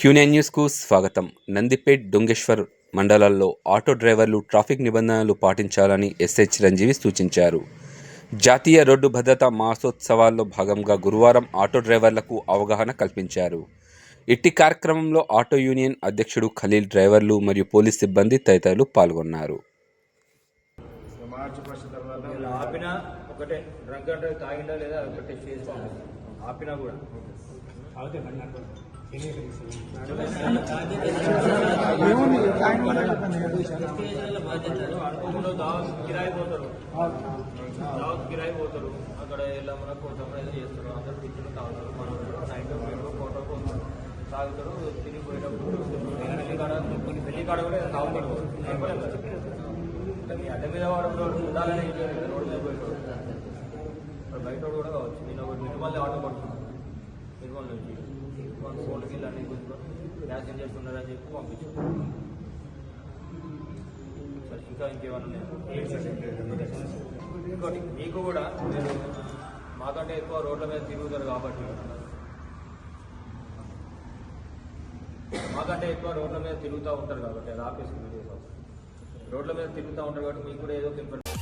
Quinine న్యూస్కు స్వాగతం. నందిపేట్ డొంగేశ్వర్ మండలాల్లో ఆటో డ్రైవర్లు ట్రాఫిక్ నిబంధనలు పాటించాలని ఎస్ఐ చిరంజీవి సూచించారు. జాతీయ రోడ్డు భద్రతా మాసోత్సవాల్లో భాగంగా గురువారం ఆటో డ్రైవర్లకు అవగాహన కల్పించారు. ఇట్టి కార్యక్రమంలో ఆటో యూనియన్ అధ్యక్షుడు ఖలీల్ డ్రైవర్లు మరియు పోలీస్ సిబ్బంది తదితరులు పాల్గొన్నారు. ఆపినా ఒకటే డ్రంక్ అనుకోకుండా దావత్ కిరాయి పోతారు దావత్ కిరాయి పోతారు అక్కడ ఇలా మనకు కొంతమంది ఏదో చేస్తారు అందరు పిచ్చులు తాగుతారు. మనం నైట్ మేము ఫోటో పోతారు తాగుతారు తిరిగి పోయేటప్పుడు పెళ్ళి కాడ కొన్ని పెళ్ళి కాడ కూడా అడ్డ మీద వాడు రోడ్డు ఉండాలని రోడ్డు మీద పోయేటోడు బయట కూడా కావచ్చు నేను ఒకటి నిర్మల్ ఆటో పడుతున్నాను నిర్మల్ నుంచి వాళ్ళ ఫోన్కి అన్ని కూర్చొని యాక్సిడెంట్ చేస్తున్నారని చెప్పి పంపించాను సరే ఇంకా ఇంకేమన్నా ఉన్నాయా? ఇంకోటి మీకు కూడా మీరు మాకంటే ఎక్కువ రోడ్ల మీద తిరుగుతారు కాబట్టి మాకంటే ఎక్కువ రోడ్ల మీద తిరుగుతూ ఉంటారు కాబట్టి అది ఆపేసి వీడియో కాదు. రోడ్ల మీద తిరుగుతూ ఉంటారు కాబట్టి మీకు కూడా ఏదో ఒక